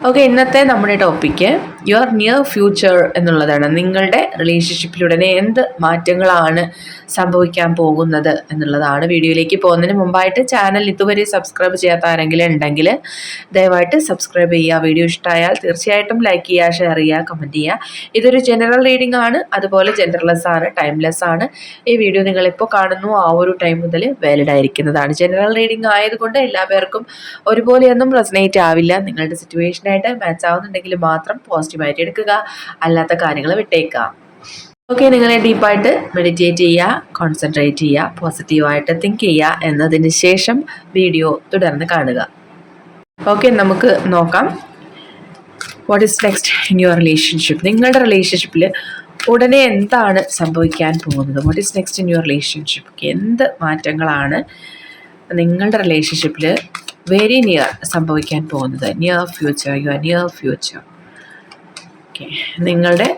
Okay ഇന്നത്തെ നമ്മുടെ topic your near future എന്നുള്ളതാണ്. നിങ്ങളുടെ റിലേഷൻഷിപ്പിലുടനെ എന്ത് മാറ്റങ്ങളാണ് സംഭവിക്കാൻ പോകുന്നത് എന്നുള്ളതാണ് വീഡിയോയിലേക്ക് പോകുന്നതിന് മുമ്പായിട്ട് ചാനൽ ഇതുവരെ സബ്സ്ക്രൈബ് ചെയ്യാത്ത ആരെങ്കിലും ഉണ്ടെങ്കിൽ ദയവായിട്ട് സബ്സ്ക്രൈബ് ചെയ്യുക. വീഡിയോ ഇഷ്ടമായാൽ തീർച്ചയായിട്ടും ലൈക്ക് ചെയ്യുക ഷെയർ ചെയ്യുക കമന്റ് ചെയ്യുക. ഇതൊരു ജനറൽ റീഡിംഗ് ആണ്. അതുപോലെ ജെൻഡർലെസ് ആണ് ടൈംലെസ് ആണ്. ഈ വീഡിയോ നിങ്ങളിപ്പോൾ കാണുന്നു. ആ ഒരു ടൈം മുതൽ വാലിഡ് ആയിരിക്കുന്നതാണ്. ജനറൽ റീഡിംഗ് ആയതുകൊണ്ട് എല്ലാ പേർക്കും ഒരുപോലെയൊന്നും റെസനേറ്റ് ആവില്ല. നിങ്ങളുടെ സിറ്റുവേഷനായിട്ട് മാച്ച് ആവുന്നുണ്ടെങ്കിൽ മാത്രം പോസിറ്റീവായിട്ട് എടുക്കുക. അല്ലാത്ത കാര്യങ്ങൾ വിട്ടേക്കുക. ഓക്കെ നിങ്ങളെ ഡീപ്പായിട്ട് മെഡിറ്റേറ്റ് ചെയ്യുക കോൺസെൻട്രേറ്റ് ചെയ്യുക പോസിറ്റീവായിട്ട് തിങ്ക് ചെയ്യുക എന്നതിന് ശേഷം വീഡിയോ തുടർന്ന് കാണുക. ഓക്കെ നമുക്ക് നോക്കാം. What is next in your relationship നിങ്ങളുടെ റിലേഷൻഷിപ്പിൽ ഉടനെ എന്താണ് സംഭവിക്കാൻ പോകുന്നത്? What is next in your relationship എന്ത് മാറ്റങ്ങളാണ് നിങ്ങളുടെ റിലേഷൻഷിപ്പിൽ വെരി നിയർ സംഭവിക്കാൻ പോകുന്നത്. Near future your near future okay നിങ്ങളുടെ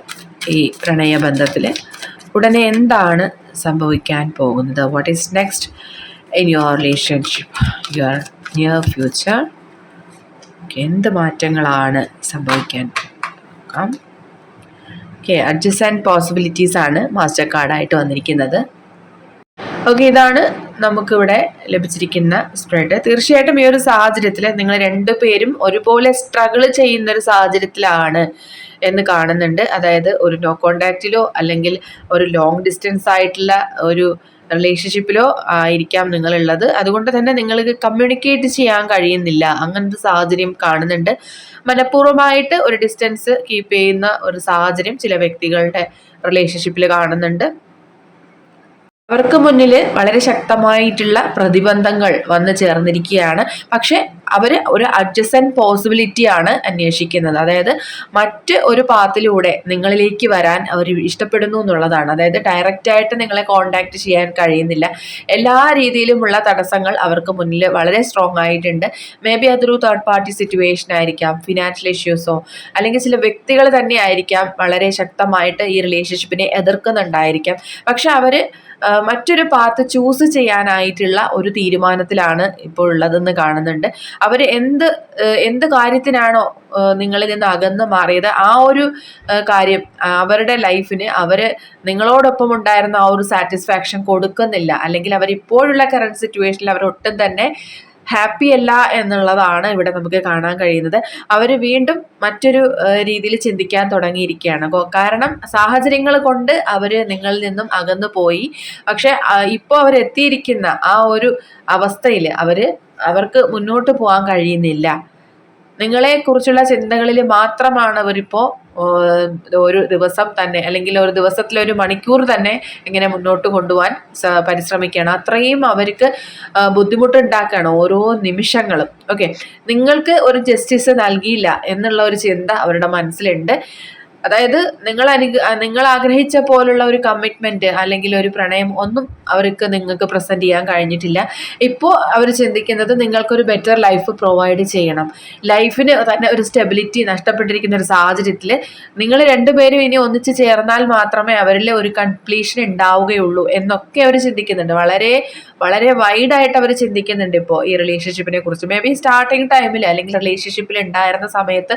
ഈ പ്രണയബന്ധത്തിൽ ഉടനെ എന്താണ് സംഭവിക്കാൻ പോകുന്നത്? What is next in your relationship your near future എന്ത് മാറ്റങ്ങളാണ് സംഭവിക്കാൻ നോക്കാം ഓക്കെ അഡ്ജസ്റ്റ് ആൻഡ് പോസിബിലിറ്റീസ് ആണ് മാസ്റ്റർ കാർഡായിട്ട് വന്നിരിക്കുന്നത്. ഓക്കെ ഇതാണ് നമുക്കിവിടെ ലഭിച്ചിരിക്കുന്ന സ്പ്രെഡ് തീർച്ചയായിട്ടും ഈ ഒരു സാഹചര്യത്തിൽ നിങ്ങൾ രണ്ടു പേരും ഒരുപോലെ സ്ട്രഗിൾ ചെയ്യുന്ന ഒരു സാഹചര്യത്തിലാണ് എന്ന് കാണുന്നുണ്ട്. അതായത് ഒരു നോ കോണ്ടാക്റ്റിലോ അല്ലെങ്കിൽ ഒരു ലോങ് ഡിസ്റ്റൻസ് ആയിട്ടുള്ള ഒരു റിലേഷൻഷിപ്പിലോ ആയിരിക്കാം നിങ്ങളുള്ളത്. അതുകൊണ്ട് തന്നെ നിങ്ങൾക്ക് കമ്മ്യൂണിക്കേറ്റ് ചെയ്യാൻ കഴിയുന്നില്ല. അങ്ങനത്തെ സാഹചര്യം കാണുന്നുണ്ട്. മനഃപൂർവമായിട്ട് ഒരു ഡിസ്റ്റൻസ് കീപ്പ് ചെയ്യുന്ന ഒരു സാഹചര്യം ചില വ്യക്തികളുടെ റിലേഷൻഷിപ്പിൽ കാണുന്നുണ്ട്. അവർക്ക് മുന്നിൽ വളരെ ശക്തമായിട്ടുള്ള പ്രതിബന്ധങ്ങൾ വന്നു ചേർന്നിരിക്കുകയാണ്. പക്ഷെ അവർ ഒരു അഡ്ജസ്റ്റന്റ് പോസിബിലിറ്റിയാണ് അന്വേഷിക്കുന്നത്. അതായത് മറ്റ് ഒരു പാത്തിലൂടെ നിങ്ങളിലേക്ക് വരാൻ അവർ ഇഷ്ടപ്പെടുന്നു എന്നുള്ളതാണ്. അതായത് ഡയറക്റ്റായിട്ട് നിങ്ങളെ കോണ്ടാക്ട് ചെയ്യാൻ കഴിയുന്നില്ല. എല്ലാ രീതിയിലുമുള്ള തടസ്സങ്ങൾ അവർക്ക് മുന്നിൽ വളരെ സ്ട്രോങ് ആയിട്ടുണ്ട്. മേ ബി അതൊരു തേർഡ് പാർട്ടി സിറ്റുവേഷൻ ആയിരിക്കാം ഫിനാൻഷ്യൽ ഇഷ്യൂസോ അല്ലെങ്കിൽ ചില വ്യക്തികൾ തന്നെ ആയിരിക്കാം വളരെ ശക്തമായിട്ട് ഈ റിലേഷൻഷിപ്പിനെ എതിർക്കുന്നുണ്ടായിരിക്കാം. പക്ഷെ അവർ മറ്റൊരു പാത്ത് ചൂസ് ചെയ്യാനായിട്ടുള്ള ഒരു തീരുമാനത്തിലാണ് ഇപ്പോൾ ഉള്ളതെന്ന് കാണുന്നുണ്ട്. അവർ എന്ത് എന്ത് കാര്യത്തിനാണോ നിങ്ങളിൽ നിന്ന് അകന്ന് മാറിയത് ആ ഒരു കാര്യം അവരുടെ ലൈഫിന് അവർ നിങ്ങളോടൊപ്പം ഉണ്ടായിരുന്ന ആ ഒരു സാറ്റിസ്ഫാക്ഷൻ കൊടുക്കുന്നില്ല. അല്ലെങ്കിൽ അവർ ഇപ്പോഴുള്ള കറണ്ട് സിറ്റുവേഷനിൽ അവർ ഒട്ടും തന്നെ ഹാപ്പി അല്ല എന്നുള്ളതാണ് ഇവിടെ നമുക്ക് കാണാൻ കഴിയുന്നത്. അവർ വീണ്ടും മറ്റൊരു രീതിയിൽ ചിന്തിക്കാൻ തുടങ്ങിയിരിക്കുകയാണ്. കാരണം സാഹചര്യങ്ങൾ കൊണ്ട് അവർ നിങ്ങളിൽ നിന്നും അകന്നു പോയി. പക്ഷെ ഇപ്പോൾ അവരെത്തിയിരിക്കുന്ന ആ ഒരു അവസ്ഥയിൽ അവർ അവർക്ക് മുന്നോട്ട് പോകാൻ കഴിയുന്നില്ല. നിങ്ങളെക്കുറിച്ചുള്ള ചിന്തകളിൽ മാത്രമാണ് അവരിപ്പോൾ ഒരു ദിവസം തന്നെ അല്ലെങ്കിൽ ഒരു ദിവസത്തിലൊരു മണിക്കൂർ തന്നെ ഇങ്ങനെ മുന്നോട്ട് കൊണ്ടുപോകാൻ പരിശ്രമിക്കുകയാണ്. അത്രയും അവർക്ക് ബുദ്ധിമുട്ടുണ്ടാക്കുകയാണ് ഓരോ നിമിഷങ്ങളും. ഓക്കെ. നിങ്ങൾക്ക് ഒരു ജസ്റ്റിസ് നൽകിയില്ല എന്നുള്ള ഒരു ചിന്ത അവരുടെ മനസ്സിലുണ്ട്. അതായത് നിങ്ങൾ അനു നിങ്ങൾ ആഗ്രഹിച്ച പോലുള്ള ഒരു കമ്മിറ്റ്മെന്റ് അല്ലെങ്കിൽ ഒരു പ്രണയം ഒന്നും അവർക്ക് നിങ്ങൾക്ക് പ്രസന്റ് ചെയ്യാൻ കഴിഞ്ഞിട്ടില്ല. ഇപ്പോൾ അവർ ചിന്തിക്കുന്നത് നിങ്ങൾക്കൊരു ബെറ്റർ ലൈഫ് പ്രൊവൈഡ് ചെയ്യണം. ലൈഫിന് തന്നെ ഒരു സ്റ്റെബിലിറ്റി നഷ്ടപ്പെട്ടിരിക്കുന്ന ഒരു സാഹചര്യത്തിൽ നിങ്ങൾ രണ്ടുപേരും ഇനി ഒന്നിച്ച് ചേർന്നാൽ മാത്രമേ അവരിൽ ഒരു കംപ്ലീഷൻ ഉണ്ടാവുകയുള്ളൂ എന്നൊക്കെ അവർ ചിന്തിക്കുന്നുണ്ട്. വളരെ വളരെ വൈഡായിട്ട് അവർ ചിന്തിക്കുന്നുണ്ട് ഇപ്പോൾ ഈ റിലേഷൻഷിപ്പിനെ കുറിച്ച്. മേ ബി സ്റ്റാർട്ടിങ് ടൈമിൽ അല്ലെങ്കിൽ റിലേഷൻഷിപ്പിൽ ഉണ്ടായിരുന്ന സമയത്ത്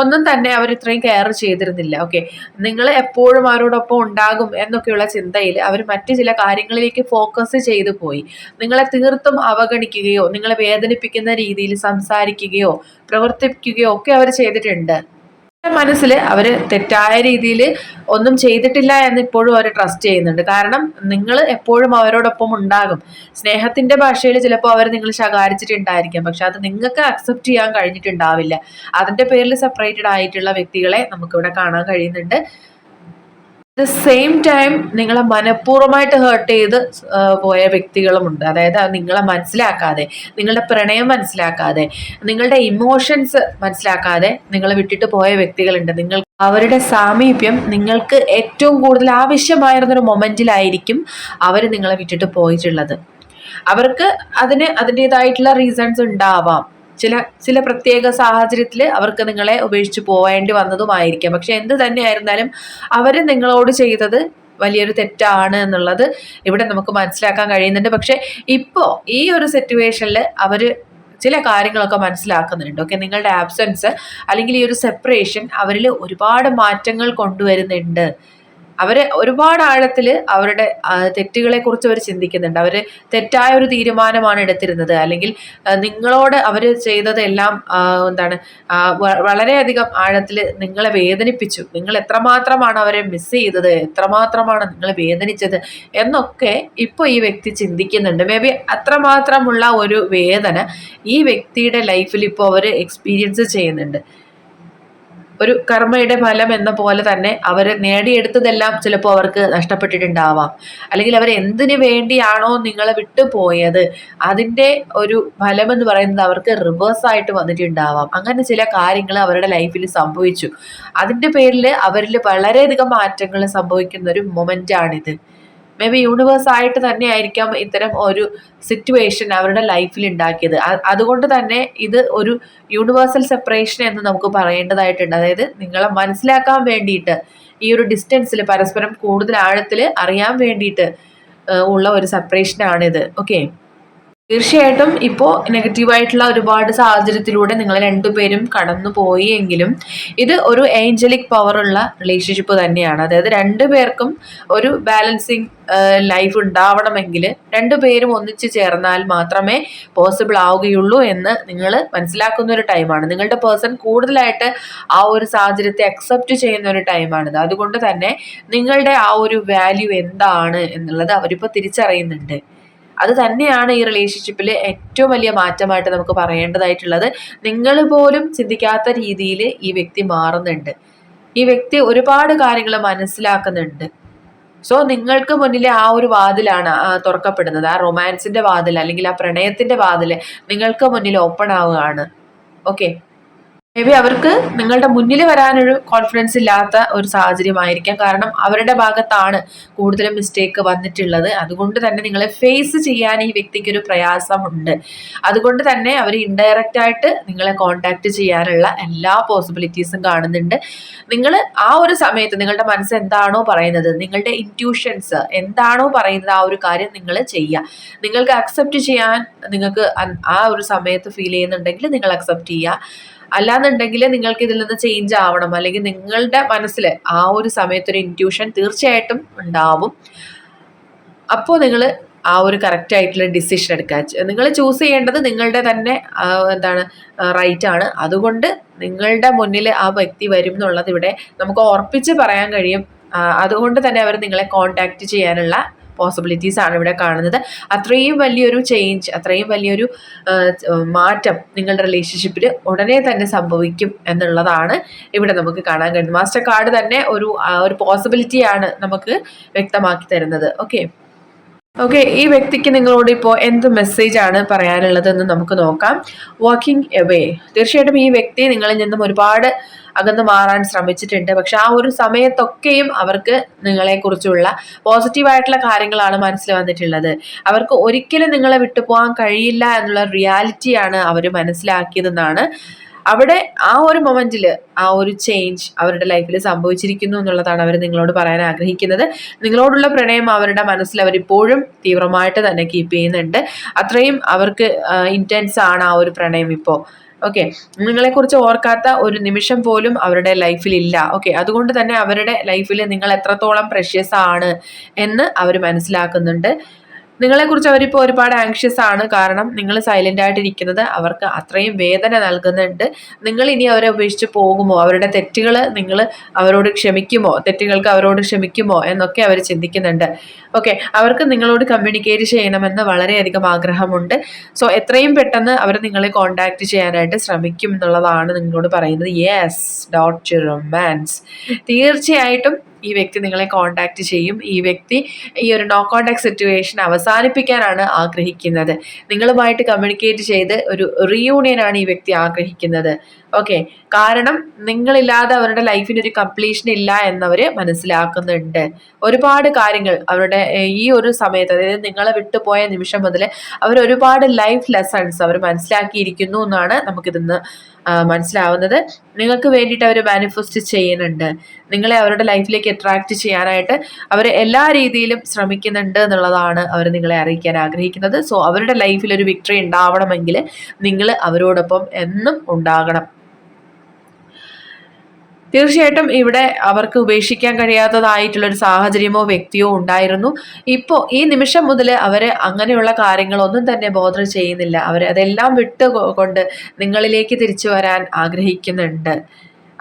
ഒന്നും തന്നെ അവർ ഇത്രയും കെയർ ചെയ്തിരുന്നില്ല. ഓക്കെ നിങ്ങൾ എപ്പോഴും അവരോടൊപ്പം ഉണ്ടാകും എന്നൊക്കെയുള്ള ചിന്തയിൽ അവർ മറ്റു ചില കാര്യങ്ങളിലേക്ക് ഫോക്കസ് ചെയ്തു പോയി. നിങ്ങളെ തീർത്തും അവഗണിക്കുകയോ നിങ്ങളെ വേദനിപ്പിക്കുന്ന രീതിയിൽ സംസാരിക്കുകയോ പ്രവർത്തിക്കുകയോ ഒക്കെ അവർ ചെയ്തിട്ടുണ്ട്. മനസ്സിൽ അവർ തെറ്റായ രീതിയിൽ ഒന്നും ചെയ്തിട്ടില്ല എന്ന് ഇപ്പോഴും അവർ ട്രസ്റ്റ് ചെയ്യുന്നുണ്ട്. കാരണം നിങ്ങൾ എപ്പോഴും അവരോടൊപ്പം ഉണ്ടാകും. സ്നേഹത്തിന്റെ ഭാഷയിൽ ചിലപ്പോൾ അവർ നിങ്ങൾ ശകാരിച്ചിട്ടുണ്ടായിരിക്കാം. പക്ഷെ അത് നിങ്ങൾക്ക് അക്സെപ്റ്റ് ചെയ്യാൻ കഴിഞ്ഞിട്ടുണ്ടാവില്ല. അതിന്റെ പേരിൽ സെപ്പറേറ്റഡ് ആയിട്ടുള്ള വ്യക്തികളെ നമുക്കിവിടെ കാണാൻ കഴിയുന്നുണ്ട്. ദ സെയിം ടൈം നിങ്ങളെ മനഃപൂർവമായിട്ട് ഹേർട്ട് ചെയ്ത് പോയ വ്യക്തികളുമുണ്ട്. അതായത് നിങ്ങളെ മനസ്സിലാക്കാതെ നിങ്ങളുടെ പ്രണയം മനസ്സിലാക്കാതെ നിങ്ങളുടെ ഇമോഷൻസ് മനസ്സിലാക്കാതെ നിങ്ങളെ വിട്ടിട്ട് പോയ വ്യക്തികളുണ്ട്. നിങ്ങൾ അവരുടെ സാമീപ്യം നിങ്ങൾക്ക് ഏറ്റവും കൂടുതൽ ആവശ്യമായിരുന്നൊരു മൊമെന്റിലായിരിക്കും അവർ നിങ്ങളെ വിട്ടിട്ട് പോയിട്ടുള്ളത്. അവർക്ക് അതിന് അതിന്റെതായിട്ടുള്ള റീസൺസ് ഉണ്ടാവാം. ചില ചില പ്രത്യേക സാഹചര്യത്തിൽ അവർക്ക് നിങ്ങളെ ഉപേക്ഷിച്ച് പോവേണ്ടി വന്നതുമായിരിക്കാം. പക്ഷെ എന്ത് തന്നെയായിരുന്നാലും അവർ നിങ്ങളോട് ചെയ്തത് വലിയൊരു തെറ്റാണ് എന്നുള്ളത് ഇവിടെ നമുക്ക് മനസ്സിലാക്കാൻ കഴിയുന്നുണ്ട്. പക്ഷേ ഇപ്പോൾ ഈ ഒരു സിറ്റുവേഷനിൽ അവർ ചില കാര്യങ്ങളൊക്കെ മനസ്സിലാക്കുന്നുണ്ട്. ഓക്കെ നിങ്ങളുടെ ആബ്സെൻസ് അല്ലെങ്കിൽ ഈ ഒരു സെപ്പറേഷൻ അവരിൽ ഒരുപാട് മാറ്റങ്ങൾ കൊണ്ടുവരുന്നുണ്ട്. അവർ ഒരുപാട് ആഴത്തിൽ അവരുടെ തെറ്റുകളെ കുറിച്ച് അവർ ചിന്തിക്കുന്നുണ്ട്. അവർ തെറ്റായ ഒരു തീരുമാനമാണ് എടുത്തിരുന്നത്. അല്ലെങ്കിൽ നിങ്ങളോട് അവർ ചെയ്തതെല്ലാം എന്താണ് വളരെയധികം ആഴത്തിൽ നിങ്ങളെ വേദനിപ്പിച്ചു. നിങ്ങൾ എത്രമാത്രമാണ് അവരെ മിസ് ചെയ്തത്? എത്രമാത്രമാണ് നിങ്ങളെ വേദനിച്ചത്? എന്നൊക്കെ ഇപ്പോൾ ഈ വ്യക്തി ചിന്തിക്കുന്നുണ്ട്. മേ ബി അത്രമാത്രമുള്ള ഒരു വേദന ഈ വ്യക്തിയുടെ ലൈഫിൽ ഇപ്പോൾ അവർ എക്സ്പീരിയൻസ് ചെയ്യുന്നുണ്ട്. ഒരു കർമ്മയുടെ ഫലം എന്ന പോലെ തന്നെ അവർ നേടിയെടുത്തതെല്ലാം ചിലപ്പോൾ അവർക്ക് നഷ്ടപ്പെട്ടിട്ടുണ്ടാവാം. അല്ലെങ്കിൽ അവർ എന്തിനു വേണ്ടിയാണോ നിങ്ങളെ വിട്ടുപോയത് അതിന്റെ ഒരു ഫലം എന്ന് പറയുന്നത് അവർക്ക് റിവേഴ്സ് ആയിട്ട് വന്നിട്ടുണ്ടാവാം. അങ്ങനെ ചില കാര്യങ്ങൾ അവരുടെ ലൈഫിൽ സംഭവിച്ചു. അതിന്റെ പേരിൽ അവരിൽ വളരെയധികം മാറ്റങ്ങൾ സംഭവിക്കുന്ന ഒരു മൊമെന്റാണിത് മേ ബി യൂണിവേഴ്സ് ആയിട്ട് തന്നെ ആയിരിക്കാം ഇത്തരം ഒരു സിറ്റുവേഷൻ അവരുടെ ലൈഫിൽ ഉണ്ടാക്കിയത് അതുകൊണ്ട് തന്നെ ഇത് ഒരു യൂണിവേഴ്സൽ സെപ്പറേഷൻ എന്ന് നമുക്ക് പറയേണ്ടതായിട്ടുണ്ട്. അതായത് നിങ്ങളെ മനസ്സിലാക്കാൻ വേണ്ടിയിട്ട് ഈ ഒരു ഡിസ്റ്റൻസിൽ പരസ്പരം കൂടുതൽ ആഴത്തിൽ അറിയാൻ വേണ്ടിയിട്ട് ഉള്ള ഒരു സെപ്പറേഷനാണിത് ഓക്കെ തീർച്ചയായിട്ടും ഇപ്പോൾ നെഗറ്റീവായിട്ടുള്ള ഒരുപാട് സാഹചര്യത്തിലൂടെ നിങ്ങൾ രണ്ടുപേരും കടന്നു പോയി എങ്കിലും ഇത് ഒരു ഏഞ്ചലിക് പവറുള്ള റിലേഷൻഷിപ്പ് തന്നെയാണ്. അതായത് രണ്ടു പേർക്കും ഒരു ബാലൻസിങ് ലൈഫ് ഉണ്ടാവണമെങ്കിൽ രണ്ടുപേരും ഒന്നിച്ച് ചേർന്നാൽ മാത്രമേ പോസിബിൾ ആവുകയുള്ളൂ എന്ന് നിങ്ങൾ മനസ്സിലാക്കുന്ന ഒരു ടൈമാണ് നിങ്ങളുടെ പേഴ്സൺ കൂടുതലായിട്ട് ആ ഒരു സാഹചര്യത്തെ അക്സെപ്റ്റ് ചെയ്യുന്ന ഒരു ടൈമാണിത് അതുകൊണ്ട് തന്നെ നിങ്ങളുടെ ആ ഒരു വാല്യൂ എന്താണ് എന്നുള്ളത് അവരിപ്പോൾ തിരിച്ചറിയുന്നുണ്ട്. അത് തന്നെയാണ് ഈ റിലേഷൻഷിപ്പിൽ ഏറ്റവും വലിയ മാറ്റമായിട്ട് നമുക്ക് പറയേണ്ടതായിട്ടുള്ളത്. നിങ്ങൾ പോലും ചിന്തിക്കാത്ത രീതിയിൽ ഈ വ്യക്തി മാറുന്നുണ്ട്. ഈ വ്യക്തി ഒരുപാട് കാര്യങ്ങൾ മനസ്സിലാക്കുന്നുണ്ട്. സോ നിങ്ങൾക്ക് മുന്നിലെ ആ ഒരു വാതിലാണ് തുറക്കപ്പെടുന്നത്. ആ റൊമാൻസിന്റെ വാതിൽ അല്ലെങ്കിൽ ആ പ്രണയത്തിന്റെ വാതിൽ നിങ്ങൾക്ക് മുന്നിൽ ഓപ്പൺ ആവുകയാണ്. ഓക്കെ മേ ബി അവർക്ക് നിങ്ങളുടെ മുന്നിൽ വരാനൊരു കോൺഫിഡൻസ് ഇല്ലാത്ത ഒരു സാഹചര്യമായിരിക്കാം. കാരണം അവരുടെ ഭാഗത്താണ് കൂടുതലും മിസ്റ്റേക്ക് വന്നിട്ടുള്ളത്. അതുകൊണ്ട് തന്നെ നിങ്ങളെ ഫേസ് ചെയ്യാൻ ഈ വ്യക്തിക്ക് ഒരു പ്രയാസമുണ്ട്. അതുകൊണ്ട് തന്നെ അവർ ഇൻഡയറക്റ്റ് ആയിട്ട് നിങ്ങളെ കോണ്ടാക്ട് ചെയ്യാനുള്ള എല്ലാ പോസിബിലിറ്റീസും കാണുന്നുണ്ട്. നിങ്ങൾ ആ ഒരു സമയത്ത് നിങ്ങളുടെ മനസ്സ് എന്താണോ പറയുന്നത് നിങ്ങളുടെ ഇന്റ്യൂഷൻസ് എന്താണോ പറയുന്നത് ആ ഒരു കാര്യം നിങ്ങൾ ചെയ്യുക. നിങ്ങൾക്ക് അക്സെപ്റ്റ് ചെയ്യാൻ നിങ്ങൾക്ക് ആ ഒരു സമയത്ത് ഫീൽ ചെയ്യുന്നുണ്ടെങ്കിൽ നിങ്ങൾ അക്സെപ്റ്റ് ചെയ്യുക. അല്ലാന്നുണ്ടെങ്കിൽ നിങ്ങൾക്ക് ഇതിൽ നിന്ന് ചേഞ്ച് ആവണം. അല്ലെങ്കിൽ നിങ്ങളുടെ മനസ്സിൽ ആ ഒരു സമയത്തൊരു ഇന്റ്യൂഷൻ തീർച്ചയായിട്ടും ഉണ്ടാവും. അപ്പോൾ നിങ്ങൾ ആ ഒരു കറക്റ്റ് ആയിട്ടുള്ള ഡിസിഷൻ എടുക്കുക. നിങ്ങൾ ചൂസ് ചെയ്യേണ്ടത് നിങ്ങളുടെ തന്നെ എന്താണ് റൈറ്റ് ആണ്. അതുകൊണ്ട് നിങ്ങളുടെ മുന്നിൽ ആ വ്യക്തി വരും എന്നുള്ളത് ഇവിടെ നമുക്ക് ഉറപ്പിച്ച് പറയാൻ കഴിയും. അതുകൊണ്ട് തന്നെ അവർ നിങ്ങളെ കോണ്ടാക്ട് ചെയ്യാനുള്ള പോസിബിലിറ്റീസ് ആണ് ഇവിടെ കാണുന്നത്. അത്രയും വലിയൊരു ചേഞ്ച് അത്രയും വലിയൊരു മാറ്റം നിങ്ങളുടെ റിലേഷൻഷിപ്പിൽ ഉടനെ തന്നെ സംഭവിക്കും എന്നുള്ളതാണ് ഇവിടെ നമുക്ക് കാണാൻ കഴിയുന്നത്. മാസ്റ്റർ കാർഡ് തന്നെ ഒരു ഒരു പോസിബിലിറ്റിയാണ് നമുക്ക് വ്യക്തമാക്കി തരുന്നത്. ഓക്കെ ഓക്കെ ഈ വ്യക്തിക്ക് നിങ്ങളോട് ഇപ്പോൾ എന്ത് മെസ്സേജ് ആണ് പറയാനുള്ളതെന്ന് നമുക്ക് നോക്കാം. വാക്കിംഗ് എവേ തീർച്ചയായിട്ടും ഈ വ്യക്തി നിങ്ങളിൽ നിന്നും ഒരുപാട് അകന്ന് മാറാൻ ശ്രമിച്ചിട്ടുണ്ട്. പക്ഷെ ആ ഒരു സമയത്തൊക്കെയും അവർക്ക് നിങ്ങളെക്കുറിച്ചുള്ള പോസിറ്റീവായിട്ടുള്ള കാര്യങ്ങളാണ് മനസ്സിൽ വന്നിട്ടുള്ളത്. അവർക്ക് ഒരിക്കലും നിങ്ങളെ വിട്ടുപോകാൻ കഴിയില്ല എന്നുള്ള റിയാലിറ്റിയാണ് അവർ മനസ്സിലാക്കിയതെന്നാണ്. അവിടെ ആ ഒരു മൊമെന്റിൽ ആ ഒരു ചേഞ്ച് അവരുടെ ലൈഫിൽ സംഭവിച്ചിരിക്കുന്നു എന്നുള്ളതാണ് അവർ നിങ്ങളോട് പറയാൻ ആഗ്രഹിക്കുന്നത്. നിങ്ങളോടുള്ള പ്രണയം അവരുടെ മനസ്സിൽ അവരിപ്പോഴും തീവ്രമായിട്ട് തന്നെ കീപ്പ് ചെയ്യുന്നുണ്ട്. അത്രയും അവർക്ക് ഇന്റൻസ് ആണ് ആ ഒരു പ്രണയം ഇപ്പോൾ ഓക്കെ നിങ്ങളെക്കുറിച്ച് ഓർക്കാത്ത ഒരു നിമിഷം പോലും അവരുടെ ലൈഫിൽ ഇല്ല. ഓക്കെ അതുകൊണ്ട് തന്നെ അവരുടെ ലൈഫിൽ നിങ്ങൾ എത്രത്തോളം പ്രഷ്യസ് ആണ് എന്ന് അവർ മനസ്സിലാക്കുന്നുണ്ട്. നിങ്ങളെക്കുറിച്ച് അവരിപ്പോൾ ഒരുപാട് ആങ്ഷ്യസ് ആണ്. കാരണം നിങ്ങൾ സൈലന്റ് ആയിട്ട് ഇരിക്കുന്നത് അവർക്ക് അത്രയും വേദന നൽകുന്നുണ്ട്. നിങ്ങൾ ഇനി അവരെ ഉപേക്ഷിച്ച് പോകുമോ? അവരുടെ തെറ്റുകൾ നിങ്ങൾ അവരോട് ക്ഷമിക്കുമോ? തെറ്റുകൾക്ക് അവരോട് ക്ഷമിക്കുമോ? എന്നൊക്കെ അവർ ചിന്തിക്കുന്നുണ്ട്. ഓക്കെ അവർക്ക് നിങ്ങളോട് കമ്മ്യൂണിക്കേറ്റ് ചെയ്യണമെന്ന് വളരെയധികം ആഗ്രഹമുണ്ട്. സോ എത്രയും പെട്ടെന്ന് അവർ നിങ്ങളെ കോണ്ടാക്ട് ചെയ്യാനായിട്ട് ശ്രമിക്കും എന്നുള്ളതാണ് നിങ്ങളോട് പറയുന്നത്. യെസ് ഡോട്ട് റൊമാൻസ് തീർച്ചയായിട്ടും ഈ വ്യക്തി നിങ്ങളെ കോണ്ടാക്ട് ചെയ്യും. ഈ വ്യക്തി ഈ ഒരു നോ കോണ്ടാക്ട് സിറ്റുവേഷൻ അവസാനിപ്പിക്കാനാണ് ആഗ്രഹിക്കുന്നത്. നിങ്ങളുമായിട്ട് കമ്മ്യൂണിക്കേറ്റ് ചെയ്ത് ഒരു റീയൂണിയനാണ് ഈ വ്യക്തി ആഗ്രഹിക്കുന്നത്. ഓക്കെ കാരണം നിങ്ങളില്ലാതെ അവരുടെ ലൈഫിന് ഒരു കംപ്ലീഷൻ ഇല്ല എന്നവർ മനസ്സിലാക്കുന്നുണ്ട്. ഒരുപാട് കാര്യങ്ങൾ അവരുടെ ഈ ഒരു സമയത്ത് അതായത് നിങ്ങളെ വിട്ടുപോയ നിമിഷം മുതൽ അവർ ഒരുപാട് ലൈഫ് ലെസൺസ് അവർ മനസ്സിലാക്കിയിരിക്കുന്നു എന്നാണ് നമുക്കിതിന്ന് മനസ്സിലാവുന്നത്. നിങ്ങൾക്ക് വേണ്ടിയിട്ട് അവർ മാനിഫെസ്റ്റ് ചെയ്യുന്നുണ്ട്. നിങ്ങളെ അവരുടെ ലൈഫിലേക്ക് അട്രാക്റ്റ് ചെയ്യാനായിട്ട് അവർ എല്ലാ രീതിയിലും ശ്രമിക്കുന്നുണ്ട് എന്നുള്ളതാണ് അവർ നിങ്ങളെ അറിയിക്കാൻ ആഗ്രഹിക്കുന്നത്. സോ അവരുടെ ലൈഫിൽ ഒരു വിക്ടറി ഉണ്ടാവണമെങ്കിൽ നിങ്ങൾ അവരോടൊപ്പം എന്നും ഉണ്ടാകണം. തീർച്ചയായിട്ടും ഇവിടെ അവർക്ക് ഉപേക്ഷിക്കാൻ കഴിയാത്തതായിട്ടുള്ള ഒരു സാഹചര്യമോ വ്യക്തിയോ ഉണ്ടായിരുന്നു. ഇപ്പോൾ ഈ നിമിഷം മുതൽ അവർ അങ്ങനെയുള്ള കാര്യങ്ങളൊന്നും തന്നെ ബോധം ചെയ്യുന്നില്ല. അവർ അതെല്ലാം വിട്ടുകൊണ്ട് നിങ്ങളിലേക്ക് തിരിച്ചു വരാൻ ആഗ്രഹിക്കുന്നുണ്ട്.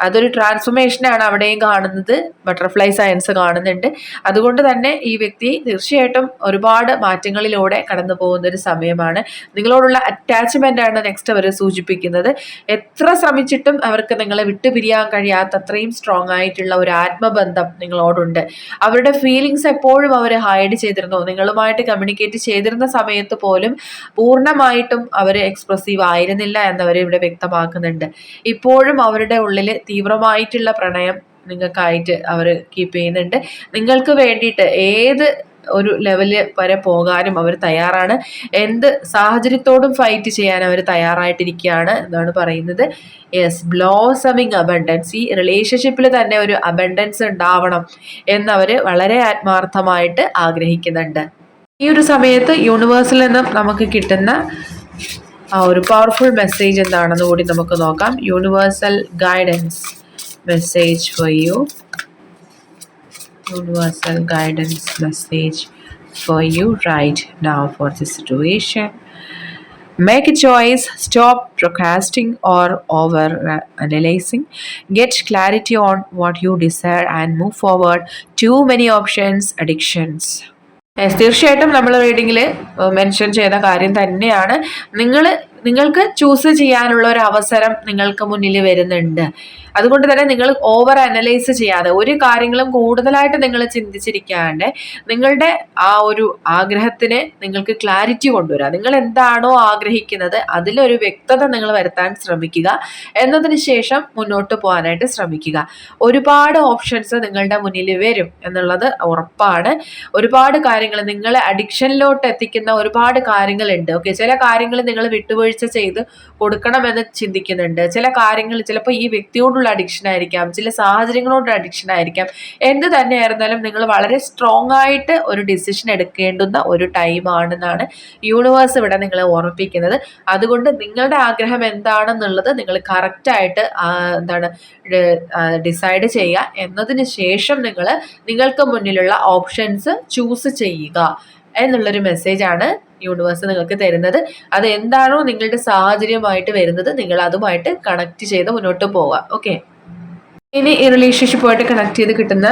അതൊരു ട്രാൻസ്ഫോർമേഷനാണ് അവിടെയും കാണുന്നത്. ബട്ടർഫ്ലൈ സയൻസ് കാണുന്നുണ്ട്. അതുകൊണ്ട് തന്നെ ഈ വ്യക്തി തീർച്ചയായിട്ടും ഒരുപാട് മാറ്റങ്ങളിലൂടെ കടന്നു പോകുന്ന ഒരു സമയമാണ്. നിങ്ങളോടുള്ള അറ്റാച്ച്മെന്റ് ആണ് നെക്സ്റ്റ് അവർ സൂചിപ്പിക്കുന്നത്. എത്ര ശ്രമിച്ചിട്ടും അവർക്ക് നിങ്ങളെ വിട്ടുപിരിയാൻ കഴിയാത്ത അത്രയും സ്ട്രോങ് ആയിട്ടുള്ള ഒരു ആത്മബന്ധം നിങ്ങളോടുണ്ട്. അവരുടെ ഫീലിങ്സ് എപ്പോഴും അവർ ഹൈഡ് ചെയ്തിരുന്നു. നിങ്ങളുമായിട്ട് കമ്മ്യൂണിക്കേറ്റ് ചെയ്തിരുന്ന സമയത്ത് പോലും പൂർണമായിട്ടും അവർ എക്സ്പ്രസീവ് ആയിരുന്നില്ല എന്നവർ ഇവിടെ വ്യക്തമാക്കുന്നുണ്ട്. ഇപ്പോഴും അവരുടെ ഉള്ളിൽ തീവ്രമായിട്ടുള്ള പ്രണയം നിങ്ങൾക്കായിട്ട് അവർ കീപ്പ് ചെയ്യുന്നുണ്ട്. നിങ്ങൾക്ക് വേണ്ടിയിട്ട് ഏത് ഒരു ലെവലിൽ വരെ പോകാനും അവർ തയ്യാറാണ്. എന്ത് സാഹചര്യത്തോടും ഫൈറ്റ് ചെയ്യാൻ അവർ തയ്യാറായിട്ടിരിക്കുകയാണ് എന്നാണ് പറയുന്നത്. യെസ് ബ്ലോസമിങ് അബണ്ടൻസ് ഈ റിലേഷൻഷിപ്പിൽ തന്നെ ഒരു അബണ്ടൻസ് ഉണ്ടാവണം എന്നവർ വളരെ ആത്മാർത്ഥമായിട്ട് ആഗ്രഹിക്കുന്നുണ്ട്. ഈ ഒരു സമയത്ത് യൂണിവേഴ്സിൽ നിന്നും നമുക്ക് കിട്ടുന്ന ആ ഒരു പവർഫുൾ മെസ്സേജ് എന്താണെന്ന് കൂടി നമുക്ക് നോക്കാം universal guidance message for you universal guidance message for you right now for this situation. Make a choice, stop procrastinating or over analyzing. Get clarity on what you desire and move forward. Too many options, addictions. തീർച്ചയായിട്ടും നമ്മൾ റീഡിങ്ങിൽ mention ചെയ്ത കാര്യം തന്നെയാണ്. നിങ്ങൾ നിങ്ങൾക്ക് choose ചെയ്യാനുള്ള ഒരു അവസരം നിങ്ങൾക്ക് മുന്നിൽ വരുന്നുണ്ട്. അതുകൊണ്ട് തന്നെ നിങ്ങൾ ഓവർ അനലൈസ് ചെയ്യാതെ ഒരു കാര്യങ്ങളും കൂടുതലായിട്ട് നിങ്ങൾ ചിന്തിച്ചിരിക്കാണ്ട് നിങ്ങളുടെ ആ ഒരു ആഗ്രഹത്തിന് നിങ്ങൾക്ക് ക്ലാരിറ്റി കൊണ്ടുവരിക നിങ്ങൾ എന്താണോ ആഗ്രഹിക്കുന്നത് അതിലൊരു വ്യക്തത നിങ്ങൾ വരുത്താൻ ശ്രമിക്കുക. എന്നതിന് ശേഷം മുന്നോട്ട് പോകാനായിട്ട് ശ്രമിക്കുക. ഒരുപാട് ഓപ്ഷൻസ് നിങ്ങളുടെ മുന്നിൽ വരും എന്നുള്ളത് ഉറപ്പാണ്. ഒരുപാട് കാര്യങ്ങൾ നിങ്ങളെ അഡിക്ഷനിലോട്ട് എത്തിക്കുന്ന ഒരുപാട് കാര്യങ്ങളുണ്ട്. ഓക്കെ ചില കാര്യങ്ങൾ നിങ്ങൾ വിട്ടുവീഴ്ച ചെയ്ത് കൊടുക്കണമെന്ന് ചിന്തിക്കുന്നുണ്ട്. ചില കാര്യങ്ങൾ ചിലപ്പോൾ ഈ വ്യക്തിയോട് ഫുഡിനോടുള്ള അഡിക്ഷൻ ആയിരിക്കാം. ചില സാഹചര്യങ്ങളോടുള്ള അഡിക്ഷൻ ആയിരിക്കാം. എന്ത് തന്നെയായിരുന്നാലും നിങ്ങൾ വളരെ സ്ട്രോങ് ആയിട്ട് ഒരു ഡിസിഷൻ എടുക്കേണ്ടുന്ന ഒരു ടൈമാണെന്നാണ് യൂണിവേഴ്സ് ഇവിടെ നിങ്ങളെ ഓർമ്മിപ്പിക്കുന്നത്. അതുകൊണ്ട് നിങ്ങളുടെ ആഗ്രഹം എന്താണെന്നുള്ളത് നിങ്ങൾ കറക്റ്റായിട്ട് എന്താണ് ഡിസൈഡ് ചെയ്യുക. എന്നതിന് ശേഷം നിങ്ങൾ നിങ്ങൾക്ക് മുന്നിലുള്ള ഓപ്ഷൻസ് ചൂസ് ചെയ്യുക. എന്നുള്ളൊരു മെസ്സേജാണ് യൂണിവേഴ്സ് നിങ്ങൾക്ക് തരുന്നത്. അത് എന്താണോ നിങ്ങളുടെ സാഹചര്യമായിട്ട് വരുന്നത് നിങ്ങൾ അതുമായിട്ട് കണക്ട് ചെയ്ത് മുന്നോട്ട് പോവുക. ഓക്കെ ഇനി ഈ റിലേഷൻഷിപ്പുമായിട്ട് കണക്ട് ചെയ്ത് കിട്ടുന്ന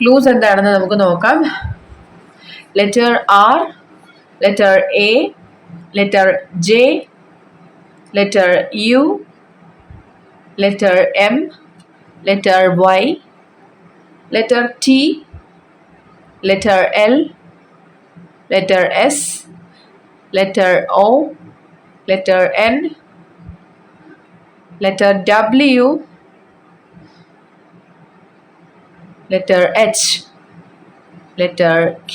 ക്ലൂസ് എന്താണെന്ന് നമുക്ക് നോക്കാം. Letter R letter A letter J letter U letter M letter Y letter T letter L letter S, letter O, letter N, letter W, letter H, letter K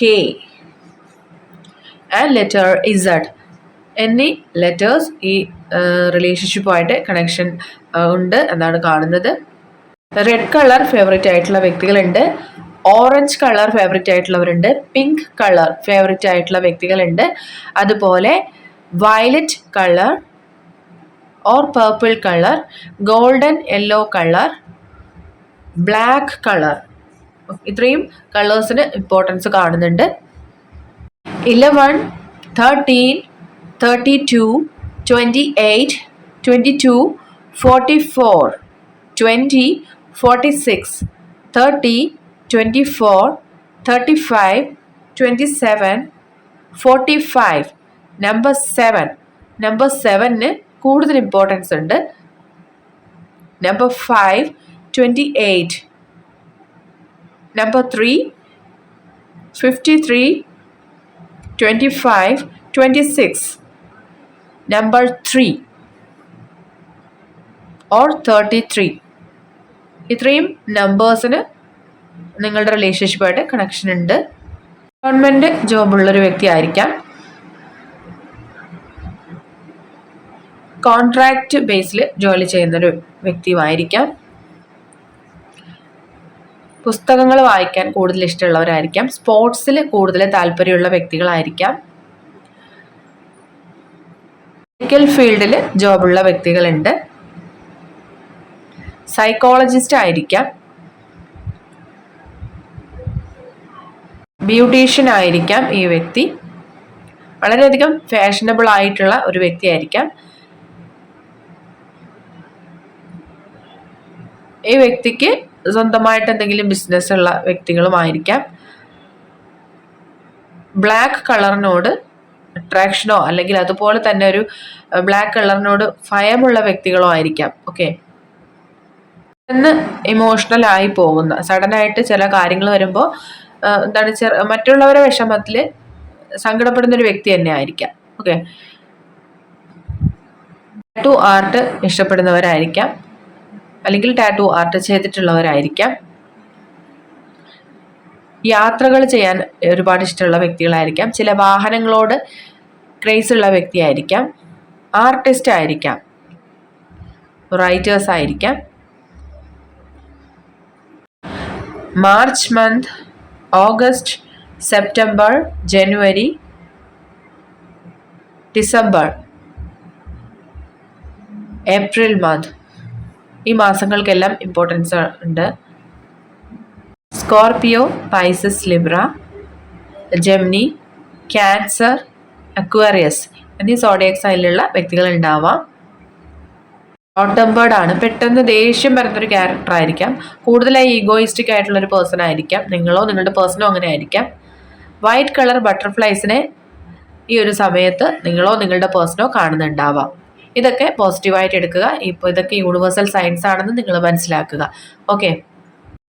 and letter Z. എന്നീ letters ഈ റിലേഷൻഷിപ്പുമായിട്ട് connection ഉണ്ട് എന്നാണ് കാണുന്നത്. Red colour favourite ആയിട്ടുള്ള വ്യക്തികളുണ്ട്. Orange colour favourite ആയിട്ടുള്ളവരുണ്ട് pink colour favourite ആയിട്ടുള്ള വ്യക്തികളുണ്ട്. അതുപോലെ violet colour or purple colour golden yellow colour black colour. ഇത്രയും കളേഴ്സിന് ഇമ്പോർട്ടൻസ് കാണുന്നുണ്ട്. Eleven thirteen thirty two twenty eight twenty two forty four twenty forty six thirty twenty four thirty five twenty seven forty five number seven number സെവനിന് കൂടുതൽ importance ഉണ്ട്. Number five twenty eight number three fifty three twenty five twenty six number three or thirty three ഇത്രയും നമ്പേഴ്സിന് നിങ്ങളുടെ റിലേഷൻഷിപ്പായിട്ട് connection ഉണ്ട്. Government ജോബുള്ളൊരു വ്യക്തി ആയിരിക്കാം contract ബേസിൽ ജോലി ചെയ്യുന്നൊരു വ്യക്തിയുമായിരിക്കാം. പുസ്തകങ്ങൾ വായിക്കാൻ കൂടുതൽ ഇഷ്ടമുള്ളവരായിരിക്കാം. സ്പോർട്സിൽ കൂടുതൽ താല്പര്യമുള്ള വ്യക്തികളായിരിക്കാം. മെഡിക്കൽ ഫീൽഡിൽ ജോബുള്ള വ്യക്തികളുണ്ട്. സൈക്കോളജിസ്റ്റ് ആയിരിക്കാം. ബ്യൂട്ടീഷ്യൻ ആയിരിക്കാം ഈ വ്യക്തി. വളരെയധികം ഫാഷനബിൾ ആയിട്ടുള്ള ഒരു വ്യക്തിയായിരിക്കാം ഈ വ്യക്തിക്ക് സ്വന്തമായിട്ട് എന്തെങ്കിലും ബിസിനസ് ഉള്ള വ്യക്തികളുമായിരിക്കാം ബ്ലാക്ക് കളറിനോട് അട്രാക്ഷനോ അല്ലെങ്കിൽ അതുപോലെ തന്നെ ഒരു ബ്ലാക്ക് കളറിനോട് ഭയമുള്ള വ്യക്തികളോ ആയിരിക്കാം. ഓക്കെ ഇമോഷണൽ ആയി പോകുന്ന സഡനായിട്ട് ചില കാര്യങ്ങൾ വരുമ്പോൾ എന്താണ് ചെറ മറ്റുള്ളവരെ വിഷമത്തിൽ സങ്കടപ്പെടുന്ന ഒരു വ്യക്തി തന്നെ ആയിരിക്കാം. ഓക്കെ ടാറ്റു ആർട്ട് ഇഷ്ടപ്പെടുന്നവരായിരിക്കാം. അല്ലെങ്കിൽ ടാറ്റു ആർട്ട് ചെയ്തിട്ടുള്ളവരായിരിക്കാം. യാത്രകൾ ചെയ്യാൻ ഒരുപാട് ഇഷ്ടമുള്ള വ്യക്തികളായിരിക്കാം. ചില വാഹനങ്ങളോട് ക്രേസ് ഉള്ള വ്യക്തിയായിരിക്കാം. ആർട്ടിസ്റ്റ് ആയിരിക്കാം. റൈറ്റേഴ്സ് ആയിരിക്കാം. March month August September January December April month ഈ മാസങ്ങൾക്കെല്ലാം ഇമ്പോർട്ടൻസ് ഉണ്ട്. Scorpio Pisces Libra Gemini Cancer Aquarius എന്നീ സോഡിയക് സൈനിലുള്ള വ്യക്തികൾ ഉണ്ടാവാം ഷോർട്ട് ആണ് പെട്ടെന്ന് ദേഷ്യം വരുന്നൊരു ക്യാരക്ടർ ആയിരിക്കാം. കൂടുതലായി ഈഗോയിസ്റ്റിക് ആയിട്ടുള്ള ഒരു പേഴ്സൺ ആയിരിക്കാം. നിങ്ങളോ നിങ്ങളുടെ പേഴ്സണോ അങ്ങനെ ആയിരിക്കാം. വൈറ്റ് കളർ ബട്ടർഫ്ലൈസിനെ ഈ ഒരു സമയത്ത് നിങ്ങളോ നിങ്ങളുടെ പേഴ്സണോ കാണുന്നുണ്ടാവാം. ഇതൊക്കെ പോസിറ്റീവായിട്ട് എടുക്കുക. ഇപ്പോൾ ഇതൊക്കെ യൂണിവേഴ്സൽ സയൻസ് ആണെന്ന് നിങ്ങൾ മനസ്സിലാക്കുക. ഓക്കെ